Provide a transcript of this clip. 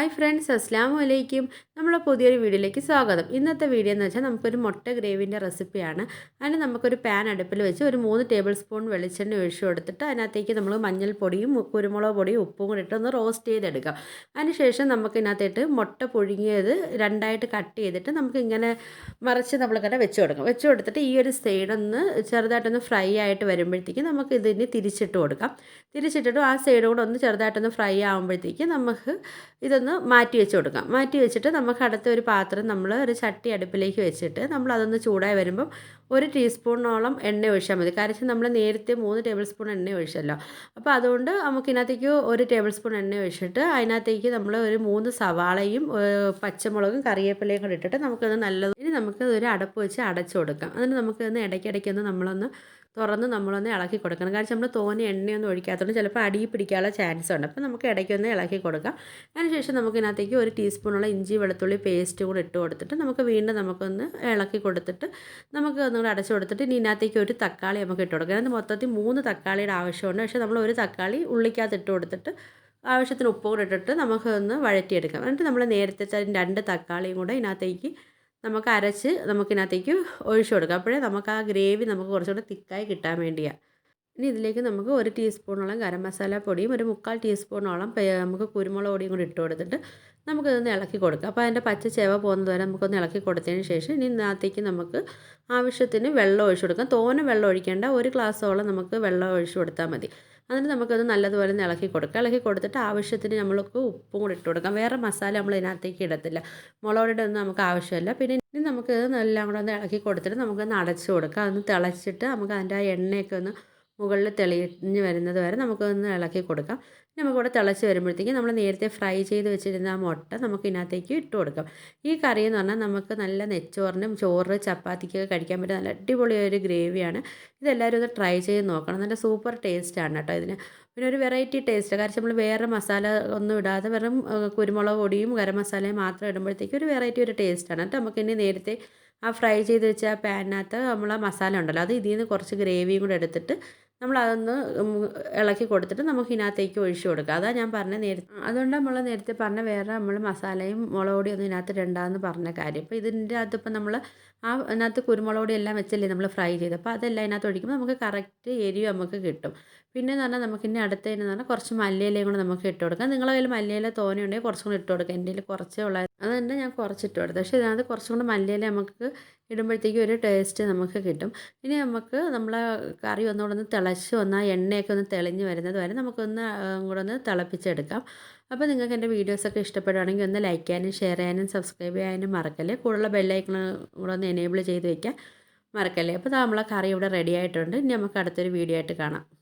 Hi friends അസ്ലാം വലൈക്കും നമ്മളെ പുതിയൊരു വീഡിയോയിലേക്ക് സ്വാഗതം. ഇന്നത്തെ വീഡിയോ എന്ന് വെച്ചാൽ നമുക്കൊരു മുട്ട ഗ്രേവിന്റെ റെസിപ്പിയാണ്. അതിന് നമുക്കൊരു പാൻ അടുപ്പിൽ വെച്ച് ഒരു മൂന്ന് ടേബിൾ സ്പൂൺ വെളിച്ചെണ്ണ ഒഴിച്ചു കൊടുത്തിട്ട് അതിനകത്തേക്ക് നമ്മൾ മഞ്ഞൾപ്പൊടിയും കുരുമുളക് പൊടിയും ഉപ്പും കൂടി ഇട്ട് ഒന്ന് റോസ്റ്റ് ചെയ്തെടുക്കാം. അതിനുശേഷം നമുക്ക് ഇതിനകത്തേട്ട് മുട്ട പുഴുങ്ങിയത് രണ്ടായിട്ട് കട്ട് ചെയ്തിട്ട് നമുക്ക് ഇങ്ങനെ മറിച്ച് നമ്മളിങ്ങനെ വെച്ച് കൊടുക്കാം. വെച്ച് കൊടുത്തിട്ട് ഈ ഒരു സൈഡൊന്ന് ചെറുതായിട്ടൊന്ന് ഫ്രൈ ആയിട്ട് വരുമ്പോഴത്തേക്ക് നമുക്ക് ഇതിന് തിരിച്ചിട്ട് കൊടുക്കാം. തിരിച്ചിട്ടിട്ട് ആ സൈഡ് കൂടെ ഒന്ന് ചെറുതായിട്ടൊന്ന് ഫ്രൈ ആകുമ്പോഴത്തേക്ക് നമുക്ക് ഇതൊന്ന് മാറ്റി വെച്ച് കൊടുക്കാം. മാറ്റി വെച്ചിട്ട് നമുക്ക് അടുത്ത ഒരു പാത്രം നമ്മൾ ഒരു ചട്ടി അടുപ്പിലേക്ക് വെച്ചിട്ട് നമ്മൾ അതൊന്ന് ചൂടായി വരുമ്പം ഒരു ടീസ്പൂണോളം എണ്ണ ഒഴിച്ചാൽ മതി. കാരണം നമ്മൾ നേരത്തെ മൂന്ന് ടേബിൾ സ്പൂൺ എണ്ണ ഒഴിച്ചല്ലോ. അപ്പോൾ അതുകൊണ്ട് നമുക്കിനകത്തേക്ക് ഒരു ടേബിൾ സ്പൂൺ എണ്ണ ഒഴിച്ചിട്ട് അതിനകത്തേക്ക് നമ്മൾ ഒരു മൂന്ന് സവാളയും പച്ചമുളകും കറിവേപ്പിലയും കൂടി ഇട്ടിട്ട് നമുക്കത് നല്ലത് ഇനി നമുക്ക് ഒരു അടപ്പ് വെച്ച് അടച്ചു കൊടുക്കാം. അതിന് നമുക്കൊന്ന് ഇടയ്ക്കിടയ്ക്കൊന്ന് നമ്മളൊന്ന് തുറന്ന് നമ്മളൊന്ന് ഇളക്കി കൊടുക്കണം. കാരണം നമ്മൾ തോനെ എണ്ണയൊന്നും ഒഴിക്കാത്തതുകൊണ്ട് ചിലപ്പോൾ അടിയിൽ പിടിക്കാനുള്ള ചാൻസ് ഉണ്ട്. അപ്പോൾ നമുക്ക് ഇടയ്ക്കൊന്ന് ഇളക്കി കൊടുക്കാം. അതിനുശേഷം നമുക്ക് ഇതിനകത്തേക്ക് ഒരു ടീസ്പൂണുള്ള ഇഞ്ചി വെളുത്തുള്ളി പേസ്റ്റ് കൂടെ ഇട്ട് കൊടുത്തിട്ട് നമുക്ക് വീണ്ടും നമുക്കൊന്ന് ഇളക്കി കൊടുത്തിട്ട് നമുക്ക് ഒന്നുകൂടെ അടച്ചു കൊടുത്തിട്ട് ഇനി ഇതിനകത്തേക്ക് ഒരു തക്കാളി നമുക്ക് ഇട്ട് കൊടുക്കണം അതിന് മൊത്തത്തിൽ മൂന്ന് തക്കാളിയുടെ ആവശ്യമുണ്ട്. പക്ഷേ നമ്മൾ ഒരു തക്കാളി ഉള്ളിക്കകത്ത് ഇട്ട് കൊടുത്തിട്ട് ആവശ്യത്തിന് ഉപ്പ് കൂടെ ഇട്ടിട്ട് നമുക്ക് ഒന്ന് വഴറ്റിയെടുക്കാം. എന്നിട്ട് നമ്മൾ നേരത്തെ രണ്ട് തക്കാളിയും കൂടെ ഇതിനകത്തേക്ക് നമുക്ക് അരച്ച് നമുക്കിനകത്തേക്ക് ഒഴിച്ചു കൊടുക്കാം. അപ്പോഴേ നമുക്ക് ആ ഗ്രേവി നമുക്ക് കുറച്ചുകൂടെ തിക്കായി കിട്ടാൻ വേണ്ടിയാണ്. ഇനി ഇതിലേക്ക് നമുക്ക് ഒരു ടീസ്പൂണോളം ഗരം മസാല പൊടിയും ഒരു മുക്കാൽ ടീസ്പൂണോളം നമുക്ക് കുരുമുളക് പൊടിയും കൂടി ഇട്ട് കൊടുത്തിട്ട് നമുക്കിതൊന്ന് ഇളക്കി കൊടുക്കാം. അപ്പോൾ അതിന്റെ പച്ച ചേവ പോകുന്നത് വരെ നമുക്കൊന്ന് ഇളക്കി കൊടുത്തതിന് ശേഷം ഇനി ഇതിനകത്തേക്ക് നമുക്ക് ആവശ്യത്തിന് വെള്ളം ഒഴിച്ചു കൊടുക്കാം. തോനെ വെള്ളം ഒഴിക്കേണ്ട ഒരു ഗ്ലാസ്സോളം നമുക്ക് വെള്ളം ഒഴിച്ചു കൊടുത്താൽ മതി. എന്നിട്ട് നമുക്കത് നല്ലതുപോലെ ഒന്ന് ഇളക്കി കൊടുക്കാം. ഇളക്കി കൊടുത്തിട്ട് ആവശ്യത്തിന് നമ്മൾക്ക് ഉപ്പും കൂടി ഇട്ട് കൊടുക്കാം. വേറെ മസാല നമ്മൾ ഇതിനകത്തേക്ക് ഇടത്തില്ല. മുളകൊടിയുടെ ഒന്നും നമുക്ക് ആവശ്യമില്ല. പിന്നെ ഇനി നമുക്ക് എല്ലാം കൂടെ ഒന്ന് ഇളക്കി കൊടുത്തിട്ട് നമുക്കൊന്ന് അടച്ചു കൊടുക്കാം. അതൊന്ന് തിളച്ചിട്ട് നമുക്ക് അതിന്റെ ആ എണ്ണയൊക്കെ ഒന്ന് മുകളിൽ തെളിഞ്ഞ് വരുന്നത് വരെ നമുക്കൊന്ന് ഇളക്കി കൊടുക്കാം. നമുക്കിവിടെ തിളച്ച് വരുമ്പോഴത്തേക്കും നമ്മൾ നേരത്തെ ഫ്രൈ ചെയ്ത് വെച്ചിരുന്ന ആ മുട്ട നമുക്ക് ഇതിനകത്തേക്ക് ഇട്ട് കൊടുക്കാം. ഈ കറി എന്ന് പറഞ്ഞാൽ നമുക്ക് നല്ല നെച്ചോറിനും ചോറ് ചപ്പാത്തിക്കൊക്കെ കഴിക്കാൻ പറ്റിയ നല്ല അടിപൊളിയൊരു ഗ്രേവിയാണ്. ഇതെല്ലാവരും ഒന്ന് ട്രൈ ചെയ്ത് നോക്കണം. നല്ല സൂപ്പർ ടേസ്റ്റാണ് കേട്ടോ ഇതിന്. പിന്നെ ഒരു വെറൈറ്റി ടേസ്റ്റ്. കാരണം നമ്മൾ വേറെ മസാല ഒന്നും ഇടാതെ വെറും കുരുമുളക് പൊടിയും ഗരം മസാലയും മാത്രം ഇടുമ്പോഴത്തേക്കും ഒരു വെറൈറ്റി ഒരു ടേസ്റ്റാണ്. കേട്ടോ നമുക്കിനി നേരത്തെ ആ ഫ്രൈ ചെയ്ത് വെച്ച പാനിനകത്ത് നമ്മൾ ആ മസാല ഉണ്ടല്ലോ അത് ഇതിൽ നിന്ന് കുറച്ച് ഗ്രേവിയും കൂടെ എടുത്തിട്ട് നമ്മൾ അതൊന്ന് ഇളക്കി കൊടുത്തിട്ട് നമുക്ക് ഇതിനകത്തേക്ക് ഒഴിച്ചു കൊടുക്കുക അതാണ് ഞാൻ പറഞ്ഞ നേരത്തെ അതുകൊണ്ട് നമ്മൾ നേരത്തെ പറഞ്ഞ വേറെ നമ്മൾ മസാലയും മുളക് പൊടി ഒന്നും ഇതിനകത്ത് രണ്ടാന്ന് പറഞ്ഞ കാര്യം. അപ്പോൾ ഇതിന്റെ അകത്ത് ഇപ്പം നമ്മൾ ആ അതിനകത്ത് കുരുമുളക് പൊടി എല്ലാം വെച്ചല്ലേ നമ്മൾ ഫ്രൈ ചെയ്ത് അപ്പോൾ അതെല്ലാം അതിനകത്ത് ഒഴിക്കുമ്പോൾ നമുക്ക് കറക്റ്റ് എരിവ് നമുക്ക് കിട്ടും. പിന്നെ എന്ന് പറഞ്ഞാൽ നമുക്ക് ഇനി അടുത്തതിന് പറഞ്ഞാൽ കുറച്ച് മല്ലിയിലയും കൂടെ നമുക്ക് ഇട്ട് കൊടുക്കാം. നിങ്ങളെ കയ്യിൽ മല്ലിയില തോനെയുണ്ടെങ്കിൽ കുറച്ചും കൂടി ഇട്ട് കൊടുക്കാം. എന്റെ കയ്യിൽ കുറച്ചേ ഉള്ളത് അതുതന്നെ ഞാൻ കുറച്ചിട്ട് കൊടുത്തു. പക്ഷേ ഇതിനകത്ത് കുറച്ചും കൂടെ മല്ലിയില നമുക്ക് ഇടുമ്പോഴത്തേക്കും ഒരു ടേസ്റ്റ് നമുക്ക് കിട്ടും. ഇനി നമുക്ക് നമ്മളെ കറി ഒന്നുകൂടെ ഒന്ന് തിളച്ച് വന്ന് ആ എണ്ണയൊക്കെ ഒന്ന് തെളിഞ്ഞ് വരുന്നത് വരെ നമുക്കൊന്ന് കൂടെ ഒന്ന് തിളപ്പിച്ചെടുക്കാം. അപ്പോൾ നിങ്ങൾക്ക് എന്റെ വീഡിയോസൊക്കെ ഇഷ്ടപ്പെടുകയാണെങ്കിൽ ഒന്ന് ലൈക്ക് ചെയ്യാനും ഷെയർ ചെയ്യാനും സബ്സ്ക്രൈബ് ചെയ്യാനും മറക്കല്ലേ? കൂടുതൽ ബെല്ലൈക്കൺ കൂടെ ഒന്ന് എനേബിൾ ചെയ്ത് വയ്ക്കാൻ മറക്കല്ലേ? അപ്പോൾ നമ്മളെ കറി ഇവിടെ റെഡി ആയിട്ടുണ്ട്. ഇനി നമുക്ക് അടുത്തൊരു വീഡിയോ ആയിട്ട് കാണാം.